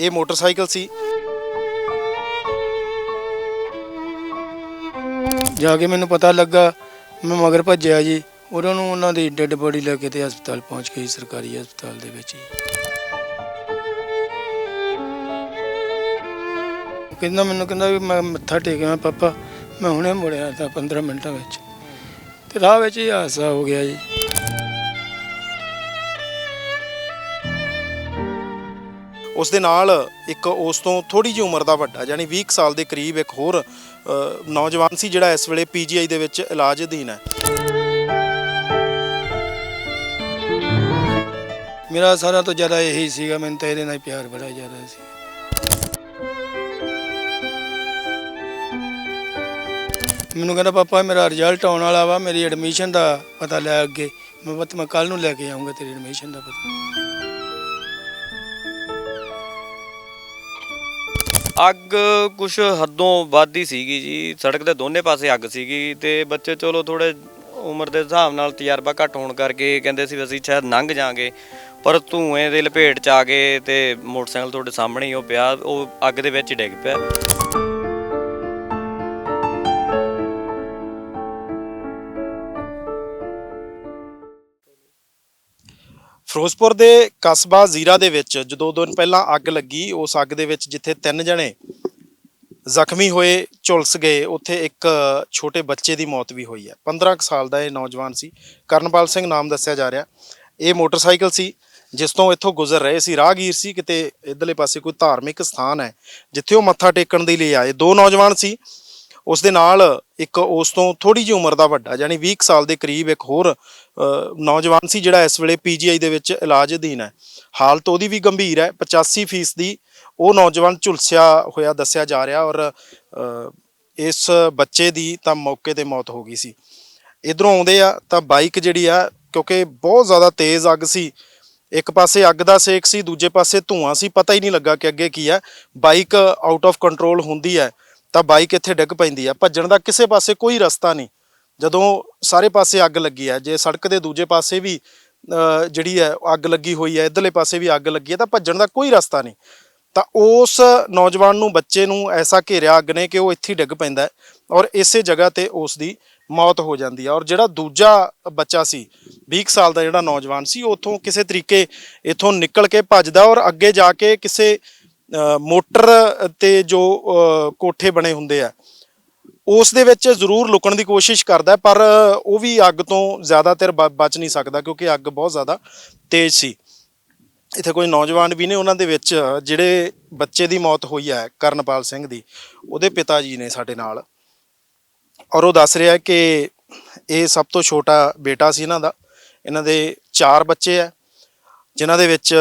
ਇਹ ਮੋਟਰਸਾਈਕਲ ਸੀ। ਜਾ ਕੇ ਮੈਨੂੰ ਪਤਾ ਲੱਗਾ, ਮੈਂ ਮਗਰ ਭੱਜਿਆ ਜੀ। ਉਹਨਾਂ ਨੂੰ ਉਹਨਾਂ ਦੀ ਡੈੱਡ ਬੋਡੀ ਲੈ ਕੇ ਤੇ ਹਸਪਤਾਲ ਪਹੁੰਚ ਗਈ, ਸਰਕਾਰੀ ਹਸਪਤਾਲ ਦੇ ਵਿੱਚ ਜੀ। ਕਹਿੰਦਾ ਮੈਨੂੰ, ਕਹਿੰਦਾ ਵੀ ਮੈਂ ਮੱਥਾ ਟੇਕਿਆ, ਪਾਪਾ, ਮੈਂ ਹੁਣੇ ਮੁੜਿਆ ਤਾਂ 15 ਮਿੰਟਾਂ ਵਿੱਚ। ਤੇ ਰਾਹ ਵਿੱਚ ਹੀ ਹਾਦਸਾ ਹੋ ਗਿਆ ਜੀ। ਉਸ ਦੇ ਨਾਲ ਇੱਕ ਉਸ ਤੋਂ ਥੋੜੀ ਜਿਹੀ ਉਮਰ ਦਾ ਵੱਡਾ, ਯਾਨੀ 20 ਕੁ ਸਾਲ ਦੇ ਕਰੀਬ ਇੱਕ ਹੋਰ ਨੌਜਵਾਨ ਸੀ ਜਿਹੜਾ ਇਸ ਵੇਲੇ ਪੀਜੀਆਈ ਦੇ ਵਿੱਚ ਇਲਾਜ ਅਧੀਨ ਹੈ। ਮੇਰਾ ਸਾਰਾ ਤੋਂ ਜ਼ਿਆਦਾ ਇਹੀ ਸੀਗਾ, ਮੈਨੂੰ ਤਾਂ ਇਹਦੇ ਨਾਲ ਪਿਆਰ ਬੜਾ ਜ਼ਿਆਦਾ ਸੀ। ਮੈਨੂੰ ਕਹਿੰਦਾ, ਪਾਪਾ, ਮੇਰਾ ਰਿਜ਼ਲਟ ਆਉਣ ਵਾਲਾ ਵਾ, ਮੇਰੀ ਐਡਮਿਸ਼ਨ ਦਾ ਪਤਾ ਲੈ ਅੱਗੇ। ਮੈਂ ਬਤ ਮੈਂ ਕੱਲ ਨੂੰ ਲੈ ਕੇ ਆਉਂਗਾ ਤੇਰੀ ਐਡਮਿਸ਼ਨ ਦਾ ਪਤਾ। ਅੱਗ ਕੁਛ ਹੱਦੋਂ ਵੱਧ ਹੀ ਸੀਗੀ ਜੀ। ਸੜਕ ਦੇ ਦੋਨੇ ਪਾਸੇ ਅੱਗ ਸੀਗੀ ਤੇ ਬੱਚੇ ਚਲੋ ਥੋੜੇ ਉਮਰ ਦੇ ਹਿਸਾਬ ਨਾਲ ਤਜਰਬਾ ਘੱਟ ਹੋਣ ਕਰਕੇ ਕਹਿੰਦੇ ਸੀ ਅਸੀਂ ਸ਼ਾਇਦ ਲੰਘ ਜਾਾਂਗੇ। ਪਰ ਧੂਏ ਦੇ ਲਪੇਟ ਚ ਆ ਗਏ ਤੇ ਮੋਟਰਸਾਈਕਲ ਤੁਹਾਡੇ ਸਾਹਮਣੇ ਹੀ ਉਹ ਪਿਆ, ਉਹ ਅੱਗ ਦੇ ਵਿੱਚ ਡਿੱਗ ਪਿਆ। ਫਿਰੋਜ਼ਪੁਰ ਦੇ ਕਸਬਾ ਜ਼ੀਰਾ ਦੇ ਵਿੱਚ ਜਦੋਂ ਦੋ ਦਿਨ ਪਹਿਲਾਂ ਅੱਗ ਲੱਗੀ, ਉਸ ਅੱਗ ਦੇ ਵਿੱਚ ਜਿੱਥੇ ਤਿੰਨ ਜਣੇ ਜ਼ਖਮੀ ਹੋਏ, ਝੁਲਸ ਗਏ, ਉੱਥੇ ਇੱਕ ਛੋਟੇ ਬੱਚੇ ਦੀ ਮੌਤ ਵੀ ਹੋਈ ਹੈ। 15 ਕੁ ਸਾਲ ਦਾ ਇਹ ਨੌਜਵਾਨ ਸੀ। ਕਰਨਪਾਲ ਸਿੰਘ ਨਾਮ ਦੱਸਿਆ ਜਾ ਰਿਹਾ। ਇਹ ਮੋਟਰਸਾਈਕਲ ਸੀ, ਜਿਸ ਤੋਂ ਇੱਥੋਂ ਗੁਜ਼ਰ ਰਹੇ ਸੀ। ਰਾਹਗੀਰ ਸੀ, ਕਿਤੇ ਇਧਰਲੇ ਪਾਸੇ ਕੋਈ ਧਾਰਮਿਕ ਸਥਾਨ ਹੈ, ਜਿੱਥੇ ਉਹ ਮੱਥਾ ਟੇਕਣ ਦੇ ਲਈ ਆਏ। ਦੋ ਨੌਜਵਾਨ ਸੀ। ਉਸ ਦੇ ਨਾਲ ਇੱਕ ਉਸ ਤੋਂ ਥੋੜੀ ਜਿਹੀ ਉਮਰ ਦਾ ਵੱਡਾ, ਯਾਨੀ 20 ਕੁ ਸਾਲ ਦੇ ਕਰੀਬ ਇੱਕ ਹੋਰ ਨੌਜਵਾਨ ਸੀ ਜਿਹੜਾ ਇਸ ਵੇਲੇ ਪੀਜੀਆਈ ਦੇ ਵਿੱਚ ਇਲਾਜ ਅਧੀਨ ਹੈ ਹਾਲਤ ਉਹਦੀ ਵੀ ਗੰਭੀਰ ਹੈ 85% ਦੀ ਉਹ ਨੌਜਵਾਨ ਝੁਲਸਿਆ ਹੋਇਆ ਦੱਸਿਆ ਜਾ ਰਿਹਾ ਔਰ ਇਸ ਬੱਚੇ ਦੀ ਤਾਂ ਮੌਕੇ ਤੇ ਮੌਤ ਹੋ ਗਈ ਸੀ। ਇਧਰੋਂ ਆਉਂਦੇ ਆ ਤਾਂ ਬਾਈਕ ਜਿਹੜੀ ਆ, ਕਿਉਂਕਿ ਬਹੁਤ ਜ਼ਿਆਦਾ ਤੇਜ਼ ਅੱਗ ਸੀ। ਇੱਕ ਪਾਸੇ ਅੱਗ ਦਾ ਸੇਕ ਸੀ, ਦੂਜੇ ਪਾਸੇ ਧੂਆਂ ਸੀ, ਪਤਾ ਹੀ ਨਹੀਂ ਲੱਗਾ ਕਿ ਅੱਗੇ ਕੀ ਹੈ। ਬਾਈਕ ਆਊਟ ਆਫ ਕੰਟਰੋਲ ਹੁੰਦੀ ਹੈ ਤਾਂ ਬਾਈਕ ਇੱਥੇ ਡਿੱਗ ਪੈਂਦੀ ਹੈ। ਭੱਜਣ ਦਾ ਕਿਸੇ ਪਾਸੇ ਕੋਈ ਰਸਤਾ ਨਹੀਂ। ਜਦੋਂ ਸਾਰੇ ਪਾਸੇ ਅੱਗ ਲੱਗੀ ਹੈ, ਜੇ ਸੜਕ ਦੇ ਦੂਜੇ ਪਾਸੇ ਵੀ ਜਿਹੜੀ ਹੈ, ਅੱਗ ਲੱਗੀ ਹੋਈ ਹੈ, ਇਧਰਲੇ ਪਾਸੇ ਵੀ ਅੱਗ ਲੱਗੀ ਹੈ, ਤਾਂ ਭੱਜਣ ਦਾ ਕੋਈ ਰਸਤਾ ਨਹੀਂ। ਤਾਂ ਉਸ ਨੌਜਵਾਨ ਨੂੰ, ਬੱਚੇ ਨੂੰ ਐਸਾ ਘੇਰਿਆ ਅੱਗ ਨੇ ਕਿ ਉਹ ਇੱਥੇ ਹੀ ਡਿੱਗ ਪੈਂਦਾ ਔਰ ਇਸੇ ਜਗ੍ਹਾ ਤੇ ਉਸ ਦੀ ਮੌਤ ਹੋ ਜਾਂਦੀ ਹੈ। ਔਰ ਜਿਹੜਾ ਦੂਜਾ ਬੱਚਾ ਸੀ 20 ਕੁ ਸਾਲ ਦਾ ਜਿਹੜਾ ਨੌਜਵਾਨ ਸੀ ਉਥੋਂ ਕਿਸੇ ਤਰੀਕੇ ਇਥੋਂ ਨਿਕਲ ਕੇ ਭੱਜਦਾ ਔਰ ਅੱਗੇ ਜਾ ਕੇ ਕਿਸੇ ਮੋਟਰ ਤੇ ਜੋ ਕੋਠੇ ਬਣੇ ਹੁੰਦੇ ਆ ਉਸ ਦੇ ਵਿੱਚ ਜ਼ਰੂਰ ਲੁਕਣ ਦੀ ਕੋਸ਼ਿਸ਼ ਕਰਦਾ ਪਰ ਉਹ ਵੀ ਅੱਗ ਤੋਂ ਜ਼ਿਆਦਾਤਰ ਬਚ ਨਹੀਂ ਸਕਦਾ ਕਿਉਂਕਿ ਅੱਗ ਬਹੁਤ ਜ਼ਿਆਦਾ ਤੇਜ਼ ਸੀ। ਇੱਥੇ ਕੋਈ ਨੌਜਵਾਨ ਵੀ ਨੇ ਉਹਨਾਂ ਦੇ ਵਿੱਚ, ਜਿਹੜੇ ਬੱਚੇ ਦੀ ਮੌਤ ਹੋਈ ਹੈ, ਕਰਨਪਾਲ ਸਿੰਘ ਦੀ, ਉਹਦੇ ਪਿਤਾ ਜੀ ਨੇ ਸਾਡੇ ਨਾਲ। ਔਰ ਉਹ ਦੱਸ ਰਿਹਾ ਕਿ ਇਹ ਸਭ ਤੋਂ ਛੋਟਾ ਬੇਟਾ ਸੀ ਇਹਨਾਂ ਦਾ। ਇਹਨਾਂ ਦੇ ਚਾਰ ਬੱਚੇ ਆ ਜਿਨ੍ਹਾਂ ਦੇ ਵਿੱਚ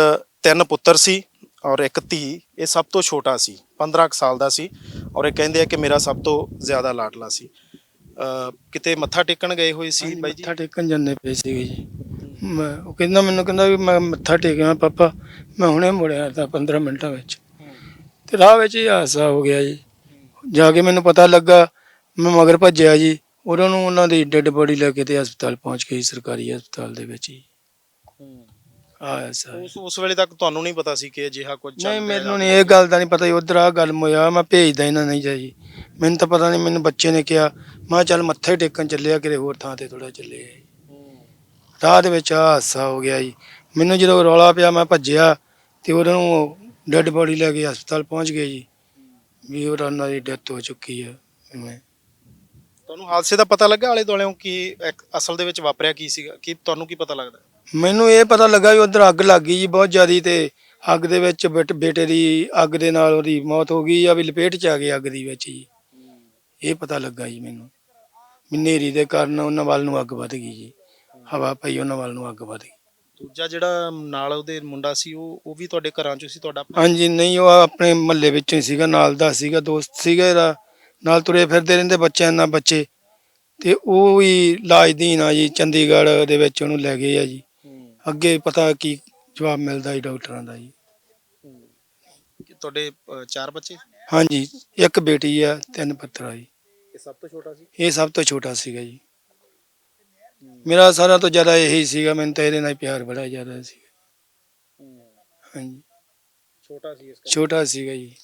ਤਿੰਨ ਪੁੱਤਰ ਸੀ। ਔਰ ਇੱਕ ਧੀ ਇਹ ਸਭ ਤੋਂ ਛੋਟਾ ਸੀ 15 ਕੁ ਸਾਲ ਦਾ ਸੀ ਔਰ ਇਹ ਕਹਿੰਦੇ ਆ ਕਿ ਮੇਰਾ ਸਭ ਤੋਂ ਜ਼ਿਆਦਾ ਲਾਡਲਾ ਸੀ। ਕਿਤੇ ਮੱਥਾ ਟੇਕਣ ਗਏ ਹੋਏ ਸੀ ਬਾਈ ਜੀ? ਮੱਥਾ ਟੇਕਣ ਜਾਂਦੇ ਪਏ ਸੀਗੇ ਜੀ। ਮੈਂ ਉਹ ਕਹਿੰਦਾ ਮੈਨੂੰ ਕਹਿੰਦਾ ਵੀ ਮੈਂ ਮੱਥਾ ਟੇਕਿਆ ਪਾਪਾ ਮੈਂ ਹੁਣੇ ਮੁੜਿਆ ਤਾਂ 15 ਮਿੰਟਾਂ ਵਿੱਚ। ਤੇ ਰਾਹ ਵਿੱਚ ਹੀ ਹਾਦਸਾ ਹੋ ਗਿਆ ਜੀ। ਜਾ ਕੇ ਮੈਨੂੰ ਪਤਾ ਲੱਗਾ ਮੈਂ ਮਗਰ ਭੱਜਿਆ ਜੀ। ਉਹਨਾਂ ਨੂੰ ਉਹਨਾਂ ਦੀ ਡੈੱਡ ਬੋਡੀ ਲੈ ਕੇ ਤੇ ਹਸਪਤਾਲ ਪਹੁੰਚ ਗਈ ਸਰਕਾਰੀ ਹਸਪਤਾਲ ਦੇ ਵਿੱਚ ਹੀ ਆ ਸਰ ਉਸ ਉਸ ਵੇਲੇ ਤੱਕ ਤੁਹਾਨੂੰ ਨਹੀਂ ਪਤਾ ਸੀ ਕਿ ਅਜਿਹਾ ਕੁਝ ਚੱਲ ਨਹੀਂ ਮੈਨੂੰ ਨਹੀਂ ਇਹ ਗੱਲ ਦਾ ਨਹੀਂ ਪਤਾ ਉਧਰ ਆ ਗੱਲ ਹੋਇਆ ਮੈਂ ਭੇਜਦਾ ਇਹਨਾਂ ਨਹੀਂ ਜੀ। ਮੈਨੂੰ ਤਾਂ ਪਤਾ ਨਹੀਂ ਮੈਨੂੰ ਬੱਚੇ ਨੇ ਕਿਹਾ ਮੈਂ ਚੱਲ ਮੱਥੇ ਟੇਕਣ ਚੱਲਿਆ ਕਿਤੇ ਹੋਰ ਥਾਂ ਤੇ ਥੋੜਾ ਚੱਲੇ। ਰਾਹ ਦੇ ਵਿੱਚ ਆਹ ਹਾਦਸਾ ਹੋ ਗਿਆ ਜੀ। ਮੈਨੂੰ ਜਦੋਂ ਰੌਲਾ ਪਿਆ ਮੈਂ ਭੱਜਿਆ ਤੇ ਉਹਨਾਂ ਨੂੰ ਡੈੱਡ ਬੋਡੀ ਲੈ ਕੇ ਹਸਪਤਾਲ ਪਹੁੰਚ ਗਏ ਜੀ। ਵੀ ਉਹਨਾਂ ਦੀ ਡੈਥ ਹੋ ਚੁੱਕੀ ਹੈ ਮੈਂ। ਤੁਹਾਨੂੰ ਹਾਦਸੇ ਦਾ ਪਤਾ ਲੱਗਾ? ਆਲੇ ਦੁਆਲਿਓਂ ਕਿ ਅਸਲ ਦੇ ਵਿੱਚ ਵਾਪਰਿਆ ਕੀ ਸੀਗਾ? ਕੀ ਤੁਹਾਨੂੰ ਕੀ ਪਤਾ ਲੱਗਦਾ? ਮੈਨੂੰ ਇਹ ਪਤਾ ਲੱਗਾ ਵੀ ਉਧਰ ਅੱਗ ਲੱਗ ਗਈ ਜੀ ਬਹੁਤ ਜ਼ਿਆਦੀ ਤੇ ਅੱਗ ਦੇ ਵਿੱਚ ਬੇਟ- ਬੇਟੇ ਦੀ ਅੱਗ ਦੇ ਨਾਲ ਉਹਦੀ ਮੌਤ ਹੋ ਗਈ ਆ ਵੀ ਲਪੇਟ ਚ ਆ ਗਈ ਅੱਗ ਦੀ ਵਿੱਚ ਜੀ। ਇਹ ਪਤਾ ਲੱਗਾ ਜੀ ਮੈਨੂੰ। ਵੀ ਹਨੇਰੀ ਦੇ ਕਾਰਨ ਉਹਨਾਂ ਵੱਲ ਨੂੰ ਅੱਗ ਵੱਧ ਗਈ ਜੀ। ਹਵਾ ਪਈ ਉਹਨਾਂ ਵੱਲ ਨੂੰ ਅੱਗ ਵੱਧ ਗਈ। ਦੂਜਾ ਜਿਹੜਾ ਨਾਲ ਉਹਦੇ ਮੁੰਡਾ ਸੀ ਉਹ ਉਹ ਵੀ ਤੁਹਾਡੇ ਘਰਾਂ ਚੋਂ ਸੀ ਤੁਹਾਡਾ? ਹਾਂਜੀ ਨਹੀਂ ਉਹ ਆਪਣੇ ਮਹੱਲੇ ਵਿੱਚੋਂ ਹੀ ਸੀਗਾ ਨਾਲ ਦਾ ਸੀਗਾ ਦੋਸਤ ਸੀਗਾ ਇਹਦਾ। ਨਾਲ ਤੁਰੇ ਫਿਰਦੇ ਰਹਿੰਦੇ ਬੱਚਿਆਂ ਨਾਲ ਬੱਚੇ। ਤੇ ਉਹ ਵੀ ਇਲਾਜਦੀਨ ਆ ਜੀ ਚੰਡੀਗੜ੍ਹ ਦੇ ਵਿੱਚ ਉਹਨੂੰ ਲੈ ਗਏ ਆ ਜੀ। ਅੱਗੇ ਪਤਾ ਕੀ ਜਵਾਬ ਮਿਲਦਾ ਜੀ ਡਾਕਟਰਾਂ ਦਾ ਜੀ। ਕਿ ਤੁਹਾਡੇ ਅ, ਚਾਰ ਬੱਚੇ? ਹਾਂਜੀ ਇੱਕ ਬੇਟੀ ਆ ਤਿੰਨ ਪੁੱਤਰ ਆ ਜੀ। ਇਹ ਸਭ ਤੋਂ ਛੋਟਾ ਸੀ? ਇਹ ਸਭ ਤੋਂ ਛੋਟਾ ਸੀਗਾ ਜੀ। ਮੇਰਾ ਸਾਰਾ ਤੋਂ ਜ਼ਿਆਦਾ ਇਹੀ ਸੀਗਾ ਮੈਨੂੰ ਤਾਂ ਇਹਦੇ ਨਾਲ ਪਿਆਰ ਬੜਾ ਜ਼ਿਆਦਾ ਸੀ ਹਾਂਜੀ। ਛੋਟਾ ਸੀ ਇਸ ਛੋਟਾ ਸੀਗਾ ਜੀ।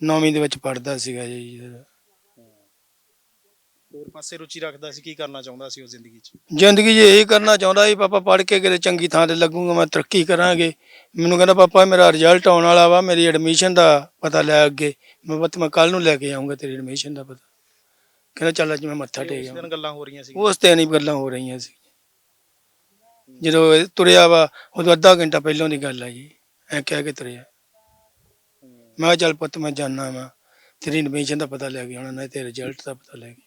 ਨੌਵੀਂ ਦੇ ਵਿੱਚ ਪੜਦਾ ਸੀਗਾ ਜੀ ਹੋਰ ਪਾਸੇ ਰੁਚੀ ਰੱਖਦਾ ਸੀ ਕੀ ਕਰਨਾ ਚਾਹੁੰਦਾ ਸੀ ਉਹ ਜ਼ਿੰਦਗੀ 'ਚ? ਜ਼ਿੰਦਗੀ 'ਚ ਇਹੀ ਕਰਨਾ ਚਾਹੁੰਦਾ ਸੀ ਪਾਪਾ ਪੜ੍ਹ ਕੇ ਕਿਤੇ ਚੰਗੀ ਥਾਂ ਤੇ ਲੱਗੂਗਾ ਮੈਂ ਤਰੱਕੀ ਕਰਾਂਗੇ। ਮੈਨੂੰ ਕਹਿੰਦਾ ਪਾਪਾ ਮੇਰਾ ਰਿਜ਼ਲਟ ਆਉਣ ਵਾਲਾ ਵਾ ਮੇਰੀ ਐਡਮਿਸ਼ਨ ਦਾ ਪਤਾ ਲੈ ਅੱਗੇ। ਮੈਂ ਬਤ ਮੈਂ ਕੱਲ ਨੂੰ ਲੈ ਕੇ ਆਉਂਗਾ ਤੇਰੀ ਐਡਮਿਸ਼ਨ ਦਾ ਪਤਾ। ਕਹਿੰਦਾ ਚੱਲ ਅੱਜ ਮੈਂ ਮੱਥਾ ਟੇਕ ਉਸ ਆਵਾਂ ਦਿਨ ਗੱਲਾਂ ਹੋ ਰਹੀਆਂ ਸੀ। ਉਸ ਤੇ ਨਹੀਂ ਗੱਲਾਂ ਹੋ ਰਹੀਆਂ ਸੀ। ਜਦੋਂ ਇਹ ਤੁਰਿਆ ਵਾ ਉਦੋਂ ਅੱਧਾ ਘੰਟਾ ਪਹਿਲਾਂ ਦੀ ਗੱਲ ਆ ਜੀ। ਐ ਕਹਿ ਕੇ ਤੁਰਿਆ। ਮੈਂ ਕਿਹਾ ਚੱਲ ਪੁੱਤ ਮੈਂ ਜਾਣਾ ਵਾ। ਤੇਰੀ ਐਡਮਿਸ਼ਨ ਦਾ ਪਤਾ ਲੈ ਕੇ ਆਉਣਾ ਨਹੀਂ ਤੇ ਰਿਜ਼ਲਟ ਦਾ ਪਤਾ ਲੈ ਕੇ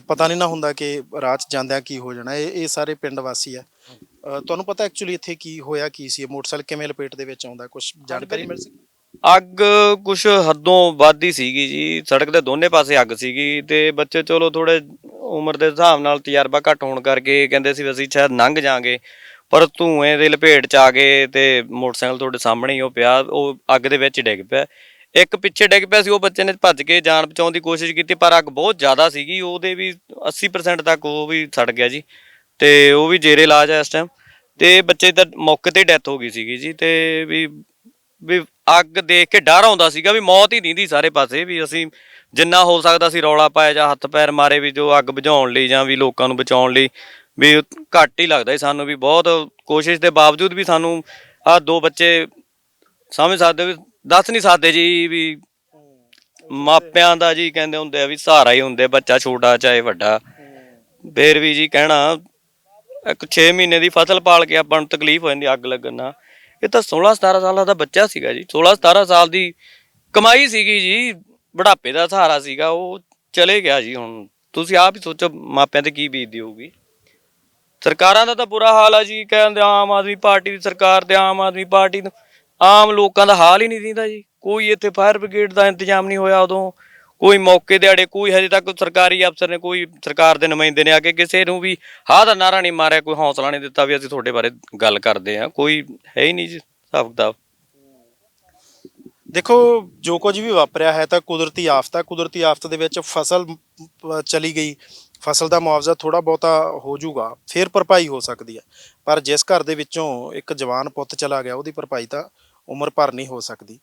ਤਾਂ ਪਤਾ ਨਹੀਂ ਨਾ ਹੁੰਦਾ ਕਿ 'ਚ ਜਾਂਦਿਆਂ ਕੀ ਹੋ ਜਾਣਾ। ਇਹ ਇਹ ਸਾਰੇ ਪਿੰਡ ਵਾਸੀ ਆ। ਤੁਹਾਨੂੰ ਪਤਾ ਐਕਚੁਅਲੀ ਇੱਥੇ ਕੀ ਹੋਇਆ ਕੀ ਸੀ? ਇਹ ਮੋਟਰਸਾਈਕਲ ਕਿਵੇਂ ਲਪੇਟ ਦੇ ਵਿੱਚ ਆਉਂਦਾ? ਕੁਝ ਜਾਣਕਾਰੀ ਮਿਲ ਸਕੀ ਅੱਗ ਕੁਛ ਹੱਦੋਂ ਵੱਧ ਹੀ ਸੀਗੀ ਜੀ। ਸੜਕ ਦੇ ਦੋਨੇ ਪਾਸੇ ਅੱਗ ਸੀਗੀ ਤੇ ਬੱਚੇ ਚਲੋ ਥੋੜੇ ਉਮਰ ਦੇ ਹਿਸਾਬ ਨਾਲ ਤਜਰਬਾ ਘੱਟ ਹੋਣ ਕਰਕੇ ਕਹਿੰਦੇ ਸੀ ਵੀ ਅਸੀਂ ਸ਼ਾਇਦ ਲੰਘ ਜਾਾਂਗੇ। ਪਰ ਧੂਏ ਦੇ ਲਪੇਟ ਚ ਆ ਗਏ ਤੇ ਮੋਟਰਸਾਈਕਲ ਤੁਹਾਡੇ ਸਾਹਮਣੇ ਹੀ ਉਹ ਪਿਆ ਉਹ ਅੱਗ ਦੇ ਵਿੱਚ ਡਿੱਗ ਪਿਆ। ਇੱਕ ਪਿੱਛੇ ਡਿੱਗ ਪਿਆ ਸੀ, ਉਹ ਬੱਚੇ ਨੇ ਭੱਜ ਕੇ ਜਾਨ ਬਚਾਉਣ ਦੀ ਕੋਸ਼ਿਸ਼ ਕੀਤੀ, ਪਰ ਅੱਗ ਬਹੁਤ ਜ਼ਿਆਦਾ ਸੀਗੀ, ਉਹਦੇ ਵੀ 80% ਤੱਕ ਉਹ ਵੀ ਸੜ ਗਿਆ ਜੀ, ਤੇ ਉਹ ਵੀ ਜੇਰੇ ਇਲਾਜ ਹੈ ਇਸ ਟਾਈਮ ਤੇ ਬੱਚੇ ਦਾ ਮੌਕੇ ਤੇ ਡੈਥ ਹੋ ਗਈ ਸੀਗੀ ਜੀ, ਤੇ ਵੀ ਵੀ ਅੱਗ ਦੇਖ ਕੇ ਡਰ ਆਉਂਦਾ ਸੀਗਾ, ਵੀ ਮੌਤ ਹੀ ਦਿੰਦੀ ਸਾਰੇ ਪਾਸੇ, ਵੀ ਅਸੀਂ ਜਿੰਨਾ ਹੋ ਸਕਦਾ ਸੀ ਰੌਲਾ ਪਾਇਆ ਜਾਂ ਹੱਥ ਪੈਰ ਮਾਰੇ, ਵੀ ਜੋ ਅੱਗ ਬੁਝਾਉਣ ਲਈ ਜਾਂ ਵੀ ਲੋਕਾਂ ਨੂੰ ਬਚਾਉਣ ਲਈ, ਵੀ ਘੱਟ ਹੀ ਲੱਗਦਾ ਸੀ ਸਾਨੂੰ ਵੀ ਬਹੁਤ ਕੋਸ਼ਿਸ਼ ਦੇ ਬਾਵਜੂਦ ਵੀ ਸਾਨੂੰ ਆ ਦੋ ਬੱਚੇ ਸਮਝ ਸਕਦੇ ਵੀ ਦੱਸ ਨਹੀਂ ਸਕਦੇ ਜੀ ਵੀ ਮਾਪਿਆਂ ਦਾ ਜੀ ਕਹਿੰਦੇ ਹੁੰਦੇ ਆ ਵੀ ਸਹਾਰਾ ਹੀ ਹੁੰਦੇ ਬੱਚਾ ਛੋਟਾ ਚਾਹੇ ਵੱਡਾ। ਫੇਰ ਵੀ ਜੀ ਕਹਿਣਾ ਇੱਕ 6 ਮਹੀਨੇ ਦੀ ਫਸਲ ਪਾਲ ਕੇ ਆਪਾਂ ਨੂੰ ਤਕਲੀਫ ਹੋ ਜਾਂਦੀ ਅੱਗ ਲੱਗਣ ਨਾਲ। ਇਹ ਤਾਂ 16 17 ਸਾਲਾਂ ਦਾ ਬੱਚਾ ਸੀਗਾ ਜੀ। 16 17 ਸਾਲ ਦੀ ਕਮਾਈ ਸੀਗੀ ਜੀ ਬੁਢਾਪੇ ਦਾ ਸਹਾਰਾ ਸੀਗਾ ਉਹ ਚਲੇ ਗਿਆ ਜੀ ਹੁਣ। ਤੁਸੀਂ ਆਪ ਹੀ ਸੋਚੋ ਮਾਪਿਆਂ ਤੇ ਕੀ ਬੀਤਦੀ ਹੋਊਗੀ। ਸਰਕਾਰਾਂ ਦਾ ਤਾਂ ਬੁਰਾ ਹਾਲ ਆ ਜੀ ਕਹਿੰਦੇ ਆਮ ਆਦਮੀ ਪਾਰਟੀ ਦੀ ਸਰਕਾਰ ਤੇ ਆਮ ਆਦਮੀ ਪਾਰਟੀ ਨੂੰ ਆਮ ਲੋਕਾਂ ਦਾ ਹਾਲ ਹੀ ਨਹੀਂ ਦਿੰਦਾ ਜੀ। ਕੋਈ ਇੱਥੇ ਫਾਇਰ ਬ੍ਰਿਗੇਡ ਦਾ ਇੰਤਜ਼ਾਮ ਨਹੀਂ ਹੋਇਆ ਉਦੋਂ। ਕੋਈ ਮੌਕੇ ਦਿਹਾੜੇ, ਕੋਈ ਹਜੇ ਤੱਕ ਸਰਕਾਰੀ ਅਫਸਰ ਨੇ, ਕੋਈ ਸਰਕਾਰ ਦੇ ਨੁਮਾਇੰਦੇ ਨੇ ਆ ਕੇ ਕਿਸੇ ਨੂੰ ਵੀ ਹਾਂ ਦਾ ਨਾਰਾ ਨਹੀਂ ਮਾਰਿਆ, ਕੋਈ ਹੌਸਲਾ ਨਹੀਂ ਦਿੱਤਾ ਵੀ ਅਸੀਂ ਤੁਹਾਡੇ ਬਾਰੇ ਗੱਲ ਕਰਦੇ ਆ ਕੋਈ ਹੈ ਹੀ ਨਹੀਂ ਜੀ, ਹਿਸਾਬ ਕਿਤਾਬ। ਦੇਖੋ, ਜੋ ਕੁਝ ਵੀ ਵਾਪਰਿਆ ਹੈ ਤਾਂ ਕੁਦਰਤੀ ਆਫਤ ਹੈ। ਕੁਦਰਤੀ ਆਫਤ ਦੇ ਵਿੱਚ ਫਸਲ ਚਲੀ ਗਈ। ਫਸਲ ਦਾ ਮੁਆਵਜ਼ਾ ਥੋੜਾ ਬਹੁਤਾ ਹੋ ਜਾਊਗਾ, ਫਿਰ ਭਰਪਾਈ ਹੋ ਸਕਦੀ ਹੈ। ਪਰ ਜਿਸ ਘਰ ਦੇ ਵਿੱਚੋਂ ਇੱਕ ਜਵਾਨ ਪੁੱਤ ਚਲਾ ਗਿਆ, ਉਹਦੀ ਭਰਪਾਈ ਤਾਂ ਉਮਰ ਭਰ ਨਹੀਂ ਹੋ ਸਕਦੀ।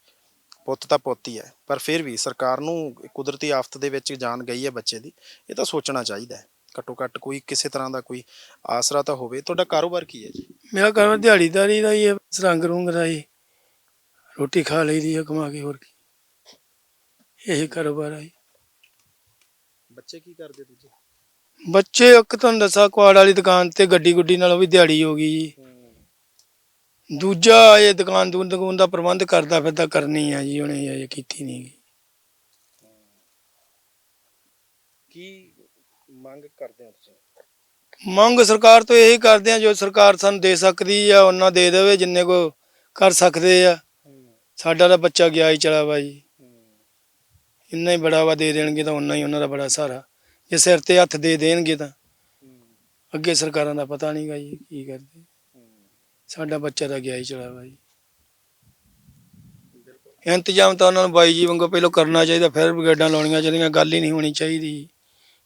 ਪੁੱਤ ਤਾਂ ਪੁੱਤ ਹੀ ਹੈ ਪਰ ਫਿਰ ਵੀ ਸਰਕਾਰ ਨੂੰ ਕੁਦਰਤੀ ਆਫਤ ਦੇ ਵਿੱਚ ਜਾਨ ਗਈ ਹੈ ਬੱਚੇ ਦੀ ਇਹ ਤਾਂ ਸੋਚਣਾ ਚਾਹੀਦਾ ਹੈ। ਘੱਟੋ ਘੱਟ ਕੋਈ ਕਿਸੇ ਤਰ੍ਹਾਂ ਦਾ ਕੋਈ ਆਸਰਾ ਤਾਂ ਹੋਵੇ। ਤੁਹਾਡਾ ਕਾਰੋਬਾਰ ਕੀ ਹੈ ਜੀ? ਮੇਰਾ ਕੰਮ ਦਿਹਾੜੀਦਾਰੀ ਦਾ ਹੀ ਹੈ ਰੰਗ ਰੂੰਗ ਦਾ ਹੀ। ਰੋਟੀ ਖਾ ਲਈਦੀ ਹੈ ਕਮਾ ਕੇ ਹੋਰ ਕੀ। ਇਹੀ ਕਾਰੋਬਾਰ ਹੈ ਬੱਚੇ ਕੀ ਕਰਦੇ ਦੂਜੇ ਬੱਚੇ ਇੱਕ ਤੁਹਾਨੂੰ ਦੱਸਾਂ ਕੁਆੜ ਵਾਲੀ ਦੁਕਾਨ ਤੇ ਗੱਡੀ ਗੁੱਡੀ ਨਾਲ ਉਹ ਵੀ ਦਿਹਾੜੀ ਹੋ ਗਈ ਜੀ। ਦੂਜਾ ਇਹ ਦੁਕਾਨ ਦੂਨ ਦੁਕਾਨ ਦਾ ਪ੍ਰਬੰਧ ਕਰਦਾ ਫਿਰਦਾ ਕਰਨੀ ਆ ਜੀ ਉਹਨੇ ਇਹ ਕੀਤੀ ਨਹੀਂ। ਕੀ ਮੰਗ ਕਰਦੇ ਹੋ ਤੁਸੀਂ? ਮੰਗ ਸਰਕਾਰ ਤੋਂ ਇਹੀ ਕਰਦੇ ਆ ਜੋ ਸਰਕਾਰ ਸਾਨੂੰ ਦੇ ਸਕਦੀ ਆ ਉਹਨਾਂ ਦੇ ਦੇਵੇ ਜਿੰਨੇ ਕੋ ਕਰ ਸਕਦੇ ਆ। ਸਾਡਾ ਤਾਂ ਬੱਚਾ ਗਿਆ ਹੀ ਚਲਾ ਵਾ ਜੀ। ਇੰਨਾ ਹੀ ਬੜਾ ਵਾ ਦੇ ਦੇਣਗੇ ਤਾਂ ਉਹਨਾਂ ਹੀ ਉਹਨਾਂ ਦਾ ਬੜਾ ਸਹਾਰਾ। ਜੇ ਸਿਰ ਤੇ ਹੱਥ ਦੇ ਦੇਣਗੇ ਤਾਂ। ਅੱਗੇ ਸਰਕਾਰਾਂ ਦਾ ਪਤਾ ਨਹੀਂਗਾ ਜੀ ਕੀ ਕਰਦੇ। ਸਾਡਾ ਬੱਚਾ ਤਾਂ ਗਿਆ ਹੀ ਚਲਾ ਵਾ ਇੰਤਜ਼ਾਮ ਤਾਂ ਉਹਨਾਂ ਨੂੰ ਬਾਈ ਜੀ ਵਾਂਗੂ ਪਹਿਲਾਂ ਕਰਨਾ ਚਾਹੀਦਾ, ਫਿਰ ਬ੍ਰਿਗੇਡਾਂ ਲਾਉਣੀਆਂ ਚਾਹੀਦੀਆਂ, ਗੱਲ ਹੀ ਨਹੀਂ ਹੋਣੀ ਚਾਹੀਦੀ।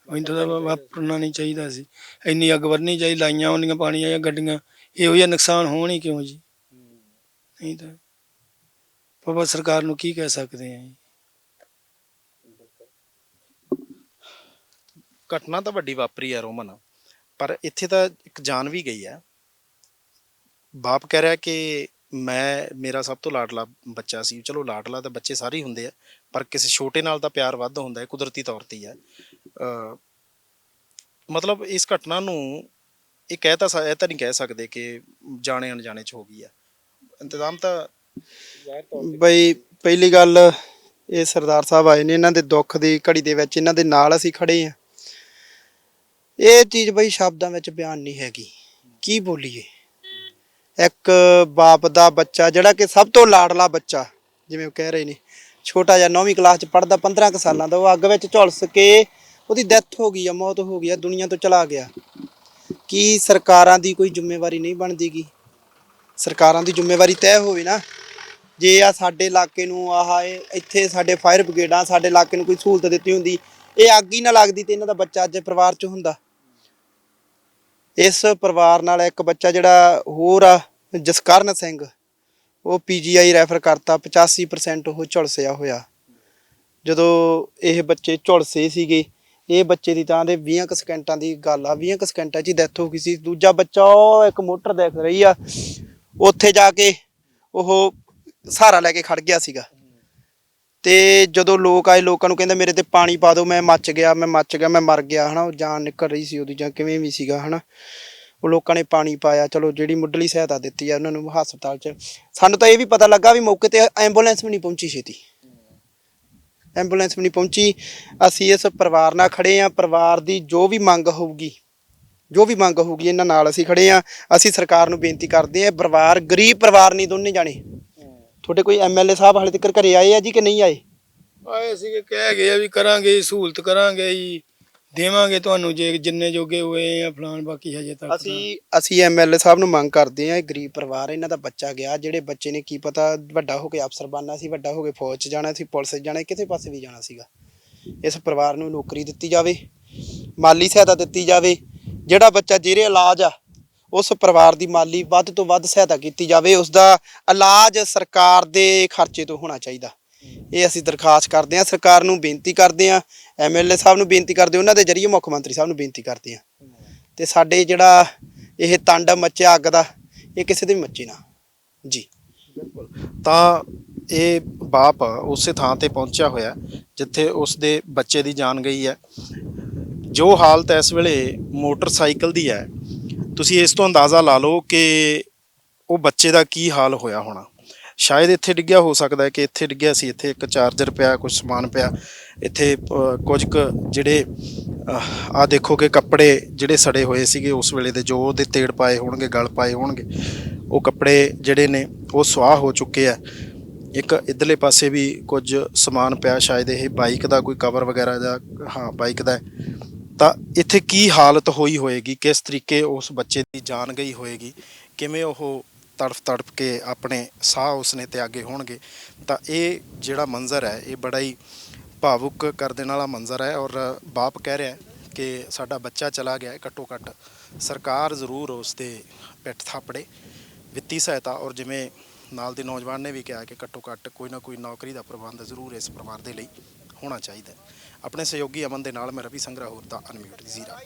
ਇੰਤ ਦਾ ਵਾਪਰਨਾ ਨਹੀਂ ਚਾਹੀਦਾ ਸੀ। ਇੰਨੀ ਅੱਗ ਵਰਨੀ ਚਾਹੀ ਲਾਈਆਂ ਹੁੰਦੀਆਂ ਪਾਣੀਆਂ ਜਾਂ ਗੱਡੀਆਂ, ਇਹੋ ਜਿਹਾ ਨੁਕਸਾਨ ਹੋਣ ਹੀ ਕਿਉਂ ਜੀ? ਨਹੀਂ ਤਾਂ ਬਾਬਾ ਸਰਕਾਰ ਨੂੰ ਕੀ ਕਹਿ ਸਕਦੇ ਆ ਘਟਨਾ ਤਾਂ ਵੱਡੀ ਵਾਪਰੀ ਹੈ ਰੋਮਨ, ਪਰ ਇੱਥੇ ਤਾਂ ਇੱਕ ਜਾਨ ਵੀ ਗਈ ਆ। ਬਾਪ ਕਹਿ ਰਿਹਾ ਕਿ ਮੈਂ, ਮੇਰਾ ਸਭ ਤੋਂ ਲਾਡਲਾ ਬੱਚਾ ਸੀ। ਚਲੋ ਲਾਡਲਾ ਤਾਂ ਬੱਚੇ ਸਾਰੇ ਹੀ ਹੁੰਦੇ ਆ, ਪਰ ਕਿਸੇ ਛੋਟੇ ਨਾਲ ਤਾਂ ਪਿਆਰ ਵੱਧ ਹੁੰਦਾ ਹੈ, ਕੁਦਰਤੀ ਤੌਰ ਤੇ ਹੀ ਹੈ ਅ ਮਤਲਬ ਇਸ ਘਟਨਾ ਨੂੰ ਇਹ ਕਹਿ ਤਾਂ ਇਹ ਤਾਂ ਨਹੀਂ ਕਹਿ ਸਕਦੇ ਕਿ ਜਾਣੇ ਅਣਜਾਣੇ ਚ ਹੋ ਗਈ ਹੈ ਇੰਤਜ਼ਾਮ ਤਾਂ ਬਈ, ਪਹਿਲੀ ਗੱਲ ਇਹ ਸਰਦਾਰ ਸਾਹਿਬ ਆਏ ਨੇ, ਇਹਨਾਂ ਦੇ ਦੁੱਖ ਦੀ ਘੜੀ ਦੇ ਵਿੱਚ ਇਹਨਾਂ ਦੇ ਨਾਲ ਅਸੀਂ ਖੜੇ ਆ। ਇਹ ਚੀਜ਼ ਬਈ ਸ਼ਬਦਾਂ ਵਿੱਚ ਬਿਆਨ ਨਹੀਂ ਹੈਗੀ। ਕੀ ਬੋਲੀਏ? ਇੱਕ ਬਾਪ ਦਾ ਬੱਚਾ, ਜਿਹੜਾ ਕਿ ਸਭ ਤੋਂ ਲਾਡਲਾ ਬੱਚਾ, ਜਿਵੇਂ ਉਹ ਕਹਿ ਰਹੇ ਨੇ। ਛੋਟਾ ਜਿਹਾ 9ਵੀਂ ਕਲਾਸ ਚ ਪੜਦਾ 15 ਕੁ ਸਾਲਾਂ ਦਾ। ਉਹ ਅੱਗ ਵਿੱਚ ਝੁਲਸ ਕੇ ਉਹਦੀ ਡੈਥ ਹੋ ਗਈ ਆ, ਮੌਤ ਹੋ ਗਈ ਆ, ਦੁਨੀਆ ਤੋਂ ਚਲਾ ਗਿਆ। ਕੀ ਸਰਕਾਰਾਂ ਦੀ ਕੋਈ ਜ਼ਿੰਮੇਵਾਰੀ ਨਹੀਂ ਬਣਦੀਗੀ? ਸਰਕਾਰਾਂ ਦੀ ਜ਼ਿੰਮੇਵਾਰੀ ਤੈਅ ਹੋਵੇ ਨਾ। ਜੇ ਆ ਸਾਡੇ ਇਲਾਕੇ ਨੂੰ ਆਹ ਇਹ ਇੱਥੇ ਸਾਡੇ ਫਾਇਰ ਬ੍ਰਿਗੇਡਾਂ ਸਾਡੇ ਇਲਾਕੇ ਨੂੰ ਕੋਈ ਸਹੂਲਤ ਦਿੱਤੀ ਹੁੰਦੀ, ਇਹ ਅੱਗ ਹੀ ਨਾ ਲੱਗਦੀ ਤੇ ਇਹਨਾਂ ਦਾ ਬੱਚਾ ਅੱਜ ਪਰਿਵਾਰ 'ਚ ਹੁੰਦਾ। ਇਸ ਪਰਿਵਾਰ ਨਾਲ ਇੱਕ ਬੱਚਾ ਜਿਹੜਾ ਹੋਰ ਆ, ਜਸਕਰਨ ਸਿੰਘ, ਉਹ ਪੀਜੀਆਈ ਰੈਫਰ ਕਰਤਾ 85% ਉਹ ਝੁਲਸਿਆ ਹੋਇਆ। ਜਦੋਂ ਇਹ ਬੱਚੇ ਝੁਲਸੇ ਸੀਗੇ, ਇਹ ਬੱਚੇ ਦੀ ਤਾਂ ਦੇ 20 ਕੁ ਸਕਿੰਟਾਂ ਦੀ ਗੱਲ ਆ 20 ਕੁ ਸਕਿੰਟਾਂ 'ਚ ਹੀ ਡੈਥ ਹੋ ਗਈ ਸੀ। ਦੂਜਾ ਬੱਚਾ, ਉਹ ਇੱਕ ਮੋਟਰ ਦੇਖ ਰਹੀ ਆ, ਉੱਥੇ ਜਾ ਕੇ ਉਹ ਸਹਾਰਾ ਲੈ ਕੇ ਖੜ ਗਿਆ ਸੀਗਾ। ਤੇ ਜਦੋਂ ਲੋਕ ਆਏ, ਲੋਕਾਂ ਨੂੰ ਕਹਿੰਦੇ ਮੇਰੇ ਤੇ ਪਾਣੀ ਪਾ ਦਿਓ, ਮੈਂ ਮੱਚ ਗਿਆ, ਮੈਂ ਮੱਚ ਗਿਆ, ਮੈਂ ਮਰ ਗਿਆ, ਹਨਾ, ਉਹ ਜਾਨ ਨਿਕਲ ਰਹੀ ਸੀ ਉਹਦੀ ਜਾਂ ਕਿਵੇਂ ਵੀ ਸੀਗਾ, ਹਨਾ। ਉਹ ਲੋਕਾਂ ਨੇ ਪਾਣੀ ਪਾਇਆ, ਚਲੋ ਜਿਹੜੀ ਮੁੱਢਲੀ ਸਹਾਇਤਾ ਦਿੱਤੀ ਆ ਉਹਨਾਂ ਨੂੰ ਹਸਪਤਾਲ 'ਚ। ਸਾਨੂੰ ਤਾਂ ਇਹ ਵੀ ਪਤਾ ਲੱਗਾ ਵੀ ਮੌਕੇ ਤੇ ਐਂਬੂਲੈਂਸ ਵੀ ਨਹੀਂ ਪਹੁੰਚੀ ਛੇਤੀ। ਐਂਬੂਲੈਂਸ ਵੀ ਨਹੀਂ ਪਹੁੰਚੀ। ਅਸੀਂ ਇਸ ਪਰਿਵਾਰ ਨਾਲ ਖੜੇ ਆ ਪਰਿਵਾਰ ਦੀ ਜੋ ਵੀ ਮੰਗ ਹੋਊਗੀ, ਜੋ ਵੀ ਮੰਗ ਹੋਊਗੀ, ਇਹਨਾਂ ਨਾਲ ਅਸੀਂ ਖੜੇ ਆ ਅਸੀਂ ਸਰਕਾਰ ਨੂੰ ਬੇਨਤੀ ਕਰਦੇ ਆ ਪਰਿਵਾਰ ਗਰੀਬ ਪਰਿਵਾਰ ਨਹੀਂ, ਦੋਨੇ ਜਾਣੇ। ਤੁਹਾਡੇ ਕੋਈ ਐਮਐਲਏ ਸਾਹਿਬ ਹਾਲੇ ਤੱਕ ਘਰੇ ਆਏ ਆ ਜੀ ਕਿ ਨਹੀਂ ਆਏ? ਆਏ ਸੀਗੇ ਕਹਿ ਗਏ ਆ ਵੀ ਕਰਾਂਗੇ ਜੀ, ਸਹੂਲਤ ਕਰਾਂਗੇ ਜੀ ਦੇਵਾਂਗੇ ਤੁਹਾਨੂੰ ਜੇ ਜਿੰਨੇ ਜੋਗੇ ਹੋਏ ਆ ਫਲਾਣ ਬਾਕੀ ਹਜੇ ਤੱਕ ਤਾਂ- ਅਸੀਂ ਅਸੀਂ ਐਮਐਲਏ ਸਾਹਿਬ ਨੂੰ ਮੰਗ ਕਰਦੇ ਆ ਇਹ ਗਰੀਬ ਪਰਿਵਾਰ ਇਹਨਾਂ ਦਾ ਬੱਚਾ ਗਿਆ ਜਿਹੜੇ ਬੱਚੇ ਨੇ ਕੀ ਪਤਾ ਵੱਡਾ ਹੋ ਕੇ ਅਫਸਰ ਬਣਨਾ ਸੀ ਵੱਡਾ ਹੋ ਕੇ ਫੌਜ 'ਚ ਜਾਣਾ ਸੀ ਪੁਲਿਸ 'ਚ ਜਾਣਾ ਕਿਸੇ ਪਾਸੇ ਵੀ ਜਾਣਾ ਸੀਗਾ। ਇਸ ਪਰਿਵਾਰ ਨੂੰ ਨੌਕਰੀ ਦਿੱਤੀ ਜਾਵੇ ਮਾਲੀ ਸਹਾਇਤਾ ਦਿੱਤੀ ਜਾਵੇ ਜਿਹੜਾ ਬੱਚਾ ਜਿਹੜੇ ਇਲਾਜ ਆ ਉਸ ਪਰਿਵਾਰ ਦੀ ਮਾਲੀ ਵੱਧ ਤੋਂ ਵੱਧ ਸਹਾਇਤਾ ਕੀਤੀ ਜਾਵੇ ਉਸ ਦਾ ਇਲਾਜ ਸਰਕਾਰ ਦੇ ਖਰਚੇ ਤੋਂ ਹੋਣਾ ਚਾਹੀਦਾ। ਇਹ ਅਸੀਂ ਦਰਖਾਸਤ ਕਰਦੇ ਹਾਂ, ਸਰਕਾਰ ਨੂੰ ਬੇਨਤੀ ਕਰਦੇ ਹਾਂ ਐਮਐਲਏ ਸਾਹਿਬ ਨੂੰ ਬੇਨਤੀ ਕਰਦੇ ਉਹਨਾਂ ਦੇ ਜਰੀਏ ਮੁੱਖ ਮੰਤਰੀ ਸਾਹਿਬ ਨੂੰ ਬੇਨਤੀ ਕਰਦੇ ਹਾਂ। ਤੇ ਸਾਡੇ ਜਿਹੜਾ ਇਹ ਤਾਂਡਵ ਮੱਚਿਆ ਅੱਗ ਦਾ, ਇਹ ਕਿਸੇ ਦੇ ਵੀ ਮੱਚੇ ਨਾ। ਜੀ। ਬਿਲਕੁਲ। ਤਾਂ ਇਹ ਬਾਪ ਉਸੇ ਥਾਂ ਤੇ ਪਹੁੰਚਿਆ ਹੋਇਆ, ਜਿੱਥੇ ਉਸ ਦੇ ਬੱਚੇ ਦੀ ਜਾਨ ਗਈ ਹੈ। ਜੋ ਹਾਲਤ ਇਸ ਵੇਲੇ ਮੋਟਰਸਾਈਕਲ ਦੀ ਹੈ ਤੁਸੀਂ ਇਸ ਤੋਂ ਅੰਦਾਜ਼ਾ ਲਾ ਲਓ ਕਿ ਉਹ ਬੱਚੇ ਦਾ ਕੀ ਹਾਲ ਹੋਇਆ ਹੋਣਾ। ਸ਼ਾਇਦ ਇੱਥੇ ਡਿੱਗਿਆ ਹੋ ਸਕਦਾ ਹੈ ਕਿ ਇੱਥੇ ਡਿੱਗਿਆ ਸੀ, ਇੱਥੇ ਇੱਕ ਚਾਰਜਰ ਪਿਆ ਕੁਝ ਸਮਾਨ ਪਿਆ। ਇੱਥੇ ਕੁਝ ਕੁ ਜਿਹੜੇ ਆ ਦੇਖੋ ਕਿ ਕੱਪੜੇ ਜਿਹੜੇ ਸੜੇ ਹੋਏ ਸੀਗੇ ਉਸ ਵੇਲੇ ਦੇ, ਜੋ ਉਹਦੇ ਤੇੜ ਪਾਏ ਹੋਣਗੇ, ਗਲ ਪਾਏ ਹੋਣਗੇ, ਉਹ ਕੱਪੜੇ ਜਿਹੜੇ ਨੇ, ਉਹ ਸੁਆਹ ਹੋ ਚੁੱਕੇ ਆ। ਇੱਕ ਇਧਰਲੇ ਪਾਸੇ ਵੀ ਕੁਝ ਸਮਾਨ ਪਿਆ, ਸ਼ਾਇਦ ਇਹ ਬਾਈਕ ਦਾ ਕੋਈ ਕਵਰ ਵਗੈਰਾ ਦਾ ਹਾਂ, ਬਾਈਕ ਦਾ ਤਾਂ ਇੱਥੇ ਕੀ ਹਾਲਤ ਹੋਈ ਹੋਏਗੀ? ਕਿਸ ਤਰੀਕੇ ਉਸ ਬੱਚੇ ਦੀ ਜਾਨ ਗਈ ਹੋਏਗੀ? ਕਿਵੇਂ ਉਹ ਤੜਫ ਤੜਫ ਕੇ ਆਪਣੇ ਸਾਹ ਉਸਨੇ ਤਿਆਗੇ ਹੋਣਗੇ? ਤਾਂ ਇਹ ਜਿਹੜਾ ਮੰਜ਼ਰ ਹੈ, ਇਹ ਬੜਾ ਹੀ ਭਾਵੁਕ ਕਰ ਦੇਣ ਵਾਲਾ ਮੰਜ਼ਰ ਹੈ ਔਰ ਬਾਪ ਕਹਿ ਰਿਹਾ ਕਿ ਸਾਡਾ ਬੱਚਾ ਚਲਾ ਗਿਆ ਹੈ ਘੱਟੋ ਘੱਟ ਸਰਕਾਰ ਜ਼ਰੂਰ ਉਸ ਤੇ ਪਿੱਠ ਥਾਪੜੇ। ਵਿੱਤੀ ਸਹਾਇਤਾ ਔਰ ਜਿਵੇਂ ਨਾਲ ਦੇ ਨੌਜਵਾਨ ਨੇ ਵੀ ਕਿਹਾ ਕਿ ਘੱਟੋ ਘੱਟ ਕੋਈ ਨਾ ਕੋਈ ਨੌਕਰੀ ਦਾ ਪ੍ਰਬੰਧ ਜ਼ਰੂਰ ਇਸ ਪਰਿਵਾਰ ਦੇ ਲਈ ਹੋਣਾ ਚਾਹੀਦਾ ਹੈ। ਆਪਣੇ ਸਹਿਯੋਗੀ ਅਮਨ ਦੇ ਨਾਲ ਮੈਂ ਰਵੀ ਸੰਗਰਾ ਹੋਰ ਦਾ ਅਨਮਿਊਟ ਜ਼ੀਰਾ।